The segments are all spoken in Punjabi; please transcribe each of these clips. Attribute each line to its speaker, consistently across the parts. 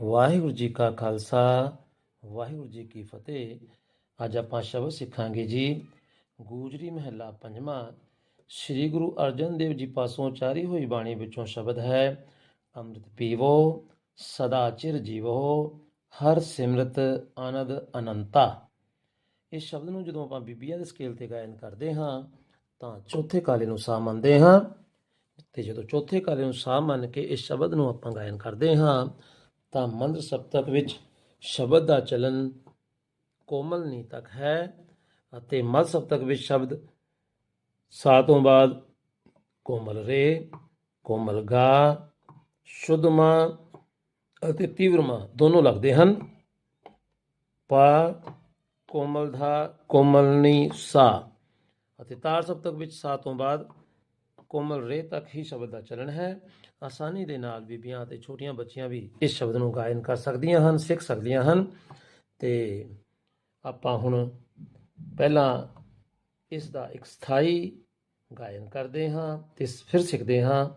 Speaker 1: ਵਾਹਿਗੁਰੂ ਜੀ ਕਾ ਖਾਲਸਾ, ਵਾਹਿਗੁਰੂ ਜੀ ਕੀ ਫਤਿਹ। ਅੱਜ ਆਪਾਂ ਸ਼ਬਦ ਸਿੱਖਾਂਗੇ ਜੀ, ਗੂਜਰੀ ਮਹਿਲਾ ਪੰਜਵਾਂ। ਸ੍ਰੀ ਗੁਰੂ ਅਰਜਨ ਦੇਵ ਜੀ ਪਾਸੋਂ ਉਚਾਰੀ ਹੋਈ ਬਾਣੀ ਵਿੱਚੋਂ ਸ਼ਬਦ ਹੈ, ਅੰਮ੍ਰਿਤ ਪੀਵੋ, ਸਦਾ ਚਿਰ ਜੀਵੋ, ਹਰ ਸਿਮਰਤ ਆਨੰਦ ਅਨੰਤਾ। ਇਸ ਸ਼ਬਦ ਨੂੰ ਜਦੋਂ ਆਪਾਂ ਬੀਬੀਆਂ ਦੇ ਸਕੇਲ ਤੇ ਗਾਇਨ ਕਰਦੇ ਹਾਂ, ਤਾਂ ਚੌਥੇ ਕਾਲੇ ਨੂੰ ਸਾਹ ਮੰਨਦੇ ਹਾਂ। ਤੇ ਜਦੋਂ ਚੌਥੇ ਕਾਲੇ ਨੂੰ ਸਾਹ ਮੰਨ ਕੇ ਇਸ ਸ਼ਬਦ ਨੂੰ ਆਪਾਂ ਗਾਇਨ ਕਰਦੇ ਹਾਂ ਤਾਂ ਮੰਦਰ ਸਪਤਕ ਵਿੱਚ ਸ਼ਬਦ ਦਾ ਚਲਨ ਕੋਮਲ ਨੀ ਤੱਕ ਹੈ ਅਤੇ ਮਦ ਸਪਤਕ ਵਿੱਚ ਸ਼ਬਦ ਸਾ ਤੋਂ ਬਾਅਦ ਕੋਮਲ ਰੇ, ਕੋਮਲ ਗਾ ਸ਼ੁੱਧਮਾ ਅਤੇ ਤੀਵਰਮਾ ਦੋਨੋਂ ਲੱਗਦੇ ਹਨ। ਪਾ ਕੋਮਲ ਧਾ ਕੋਮਲਨੀ ਸਾ ਅਤੇ ਤਾਰ ਸਪਤਕ ਵਿੱਚ ਸਾ ਤੋਂ ਬਾਅਦ ਕੋਮਲ ਰੇ ਤੱਕ ਹੀ ਸ਼ਬਦ ਦਾ ਚਲਣ ਹੈ। ਆਸਾਨੀ ਦੇ ਨਾਲ ਬੀਬੀਆਂ ਅਤੇ ਛੋਟੀਆਂ ਬੱਚੀਆਂ ਵੀ ਇਸ ਸ਼ਬਦ ਨੂੰ ਗਾਇਨ ਕਰ ਸਕਦੀਆਂ ਹਨ, ਸਿੱਖ ਸਕਦੀਆਂ ਹਨ। ਤੇ ਆਪਾਂ ਹੁਣ ਪਹਿਲਾਂ ਇਸ ਦਾ ਇੱਕ ਸਥਾਈ ਗਾਇਨ ਕਰਦੇ ਹਾਂ ਤੇ ਫਿਰ ਸਿੱਖਦੇ ਹਾਂ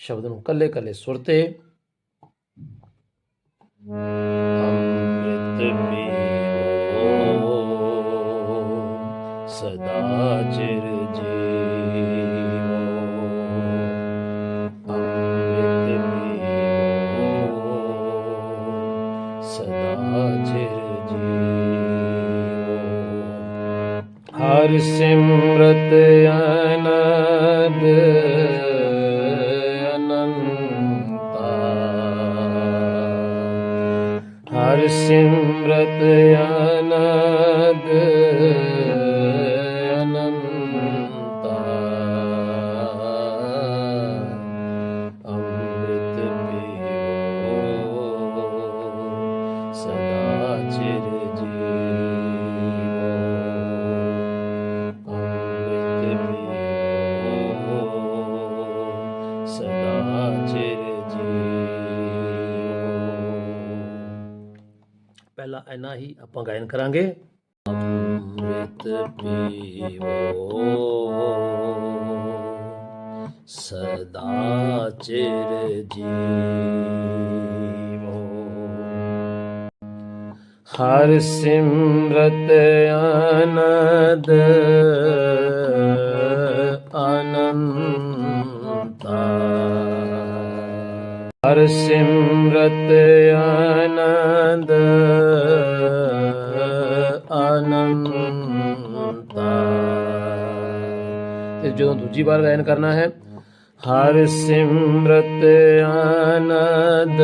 Speaker 1: ਸ਼ਬਦ ਨੂੰ ਕੱਲੇ ਕੱਲੇ ਸੁਰ ਤੇ। ਅੰਮ੍ਰਿਤ ਪੀਵੋ ਹਰ ਸਿਮਰਤ ਆਨੰਦ ਅਨੰਤਾ। ਹਰ ਸਿਮਰਤ ਆਨੰਦ ਇੰਨਾ ਹੀ ਆਪਾਂ ਗਾਇਨ ਕਰਾਂਗੇ। ਅੰਮ੍ਰਿਤ ਪੀਵੋ, ਸਦਾ ਚਿਰ ਜੀਵੋ। ਹਰ ਸਿਮਰਤ ਆਨੰਦ, ਅਨੰਤਾ। ਹਰ ਸਿਮਰਤ ਆਨੰਦ ਜਦੋਂ ਦੂਜੀ ਵਾਰ ਗਾਇਨ ਕਰਨਾ ਹੈ। ਹਰ ਸਿਮਰਤ ਆਨੰਦ,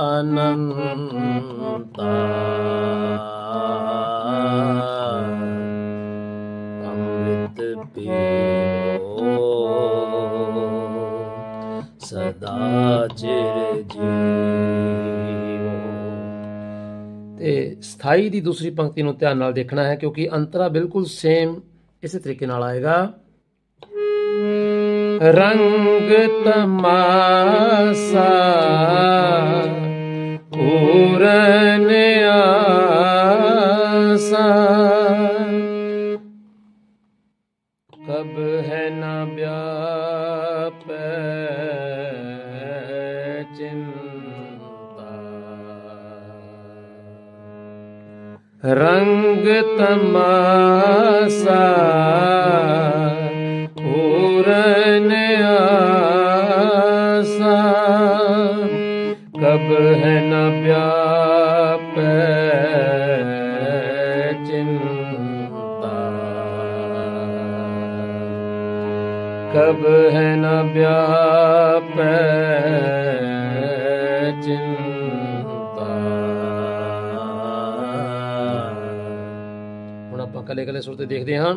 Speaker 1: ਅਨੰਤਾ। ਅੰਮ੍ਰਿਤ ਪੀਵੋ ਸਦਾ ਚਿਰ ਜੀਵੋ ਤੇ ਸਥਾਈ ਦੀ ਦੂਸਰੀ ਪੰਕਤੀ ਨੂੰ ਧਿਆਨ ਨਾਲ ਦੇਖਣਾ ਹੈ, ਕਿਉਂਕਿ ਅੰਤਰਾ ਬਿਲਕੁਲ ਸੇਮ ਇਸੇ ਤਰੀਕੇ ਨਾਲ ਆਏਗਾ ਰੰਗ ਤਮਾਸਾ ਪੂਰਨ ਆਸਾ रंग तमासा पूरन आसा कब है न व्याप चिंता। कब है न व्याप ਹੁਣ ਆਪਾਂ ਸੁਰ ਤੇ ਦੇਖਦੇ ਹਾਂ।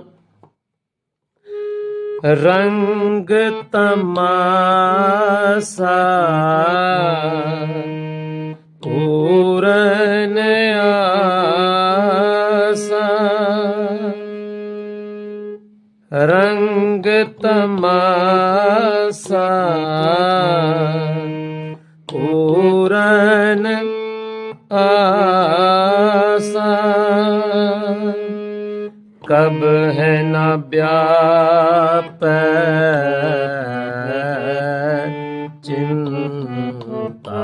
Speaker 1: ਰੰਗ ਤਮਾਸਾ ਪੂਰਨ ਆਸਾ। ਰੰਗ ਤਮਾਸਾ ਪੂਰਨ ਆਸਾ। ਕਬ ਹੈ ਨਾ ਵਿਆਪੈ ਚਿੰਤਾ।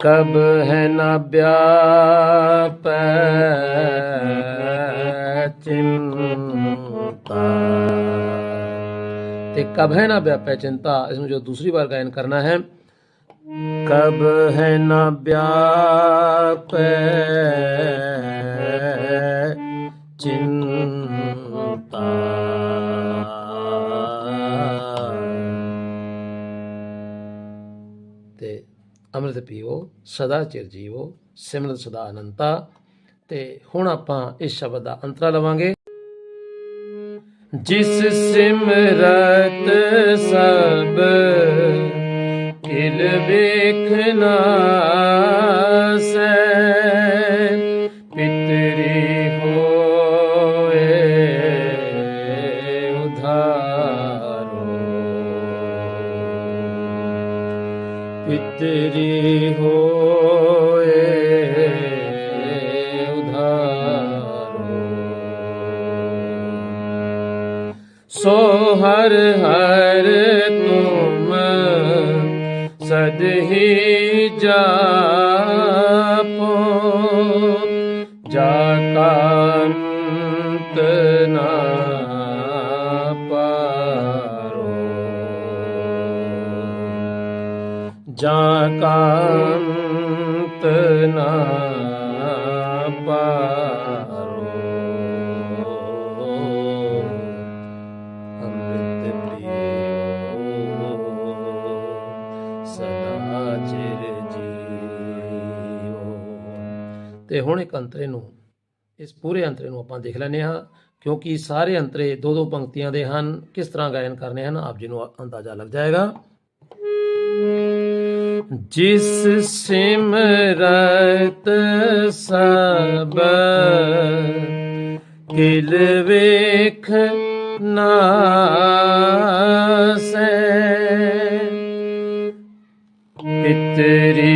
Speaker 1: ਕਬ ਹੈ ਨਾ ਵਿਆਪੈ ਚਿੰਤਾ। ਤੇ ਕਬ ਹੈ ਨਾ ਵਿਆਪੈ ਚਿੰਤਾ, ਇਸ ਨੂੰ ਜੋ ਦੂਸਰੀ ਵਾਰ ਗਾਇਨ ਕਰਨਾ ਹੈ ਕਬ ਹੈ ਨਾ ਵਿਆਪੈ ਚਿੰਤਾ। ਤੇ ਅੰਮ੍ਰਿਤ ਪੀਓ, ਸਦਾ ਚਿਰ ਜੀਵੋ, ਸਿਮਰਤ ਸਦਾ ਅਨੰਤਾ। ਤੇ ਹੁਣ ਆਪਾਂ ਇਸ ਸ਼ਬਦ ਦਾ ਅੰਤਰਾ ਲਵਾਂਗੇ। ਜਿਸ ਸਿਮਰਤ ਸਭ ਕਿਲ ਵੇਖਨਾ ਸੈ ਪਿਤਰੀ ਹੋਏ ਉਧਾਰੋ। ਪਿਤਰੀ ਹੋਏ ਉਧਾਰੋ। ਸੋ ਹਰ ਹਰ ਸਦ ਹੀ ਜਾਪੋ ਜਾ ਕਾਂਤ ਨਾ ਪਾਰੋ। ਜਾ ਕਾਂਤ ਨਾ ਪਾਰੋ। ਤੇ ਹੁਣ ਇੱਕ ਅੰਤਰੇ ਨੂੰ, ਇਸ ਪੂਰੇ ਅੰਤਰੇ ਨੂੰ ਆਪਾਂ ਦੇਖ ਲੈਂਦੇ ਹਾਂ, ਕਿਉਂਕਿ ਸਾਰੇ ਅੰਤਰੇ ਦੋ ਦੋ ਪੰਕਤੀਆਂ ਦੇ ਹਨ, ਕਿਸ ਤਰ੍ਹਾਂ ਗਾਇਨ ਕਰਨੇ ਹਨ, ਆਪ ਜੀ ਨੂੰ ਅੰਦਾਜ਼ਾ ਲੱਗ ਜਾਏਗਾ। ਜਿਸ ਸਿਮਰਤ ਸਭ ਕਿਲ ਵੇਖ ਨਾਸੈ ਪਿਤਰੀ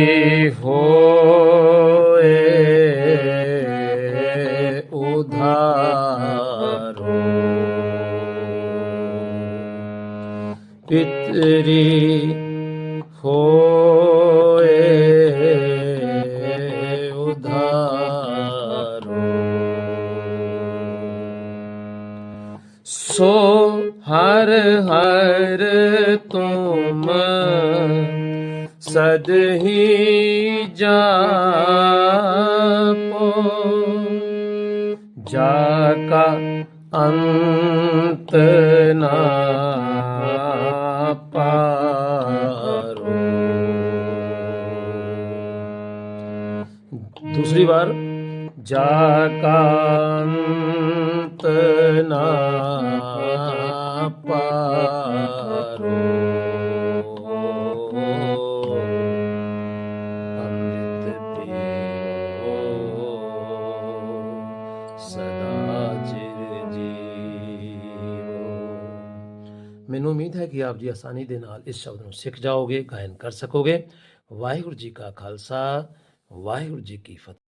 Speaker 1: ਪਿਤਰੀ ਹੋਏ ਉਧਾਰੋ। ਸੋ ਹਰ ਹਰ ਤੁਮ ਸਦ ਹੀ ਜਾਪੋ। ਜਾ ਕਾ ਅੰਤ ਨਾ ਦੂਸਰੀ ਵਾਰ। ਜਾ ਕਾਂਤ ਨਾ ਪਾਰੋ। ਅੰਮ੍ਰਿਤ ਪੀਓ। ਸਦਾ ਚਿਰ ਜੀਵੋ ਮੈਨੂੰ ਉਮੀਦ ਹੈ ਕਿ ਆਪ ਜੀ ਆਸਾਨੀ ਦੇ ਨਾਲ ਇਸ ਸ਼ਬਦ ਨੂੰ ਸਿੱਖ ਜਾਓਗੇ ਗਾਇਨ ਕਰ ਸਕੋਗੇ। ਵਾਹਿਗੁਰੂ ਜੀ ਕਾ ਖਾਲਸਾ। ਵਾਹਿਗੁਰੂ ਜੀ ਕੀ ਫਤਿਹ।